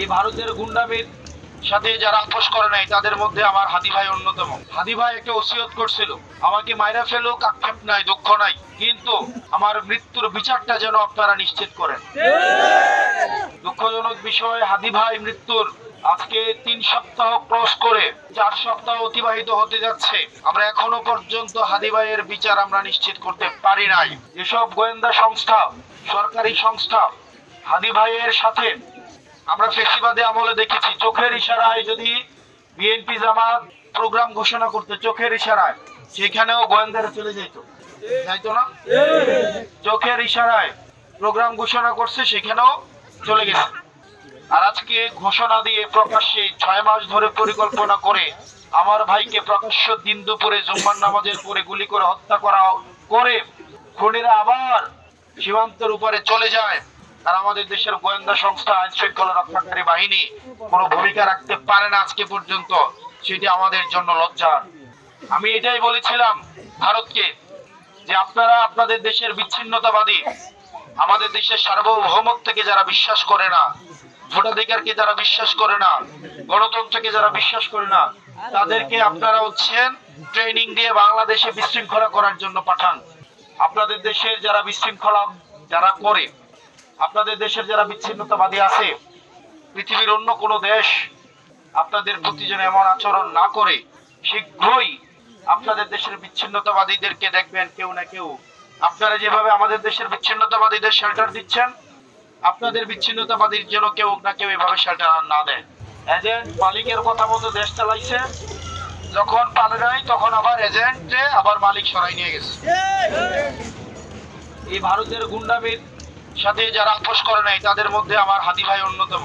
এই ভারতের গুন্ডামির সাথে যারা আপোষ করে নাই, তাদের মধ্যে আমার হাদি ভাই অন্যতম। হাদি ভাই একটা ওসিয়ত করছিল। আমাকে মাইরা ফেলুক আক্ষেপ নাই, দুঃখ নাই। কিন্তু আমার মৃত্যুর বিচারটা যেন আপনারা নিশ্চিত করেন। দুঃখজনক বিষয় হাদি ভাই মৃত্যুর আজকে তিন সপ্তাহ ক্রস করে চার সপ্তাহ অতিবাহিত হতে যাচ্ছে। আমরা এখনও পর্যন্ত হাদি ভাইয়ের বিচার আমরা নিশ্চিত করতে পারি নাই। যেসব গোয়েন্দা সংস্থা, সরকারি সংস্থা হাদি ভাইয়ের সাথে আমরা ফেসিবাদে আমলে দেখেছি, চোখের ইশারায় যদি বিএনপি জামাত প্রোগ্রাম ঘোষণা করতে, চোখের ইশারায়, সেখানেও গোয়েন্দারা চলে যেত যাইতো না? চোখের ইশারায় প্রোগ্রাম ঘোষণা করছে, সেখানেও চলে গেছে। আর আজকে ঘোষণা দিয়ে প্রকাশ্যে ছয় মাস ধরে পরিকল্পনা করে আমার ভাইকে প্রকাশ্য দিন দুপুরে জুম্মার নামাজের পরে গুলি করে হত্যা করা, করে খুনিরা আবার সীমান্তের উপরে চলে যায়। আর আমাদের দেশের গোয়েন্দা সংস্থা আইন শৃঙ্খলা রক্ষাকারী বাহিনী কোনো ভূমিকা রাখতে পারে না আজকে পর্যন্ত। সেটি আমাদের জন্য লজ্জার। আমি এটাই বলেছিলাম ভারতকে যে আপনারা আপনাদের দেশের বিচ্ছিন্নতাবাদী, আমাদের দেশের সার্বভৌমত্বকে যারা বিশ্বাস করে না, ভোটাধিকারকে যারা বিশ্বাস করে না, গণতন্ত্রকে যারা বিশ্বাস করে না, তাদেরকে আপনারা হচ্ছেন ট্রেনিং দিয়ে বাংলাদেশে বিশৃঙ্খলা করার জন্য পাঠান। আপনাদের দেশের যারা বিশৃঙ্খলা যারা করে আপনাদের দেশের যারা বিচ্ছিন্নতাবাদী আছে, পৃথিবীর অন্য কোনো দেশ আপনাদের প্রতি যেন এমন আচরণ না করে, শীঘ্রই আপনাদের দেশের বিচ্ছিন্নতাবাদীদেরকে দেখবেন কেউ না কেউ। আপনারা যেভাবে আমাদের দেশের বিচ্ছিন্নতাবাদীদের শেল্টার দিচ্ছেন, আপনাদের বিচ্ছিন্নতাবাদীর যেন কেউ না কেউ এভাবে শেল্টার না দেয়। এজেন্ট মালিকের কথা মতো দেশ চালাইছে, যখন পালে নাই, তখন আবার এজেন্টে আবার মালিক সরাই নিয়ে গেছে। এই ভারতের গুন্ডামির সাথে যারা আপোষ করে নাই তাদের মধ্যে আমার হাতি ভাই অন্যতম।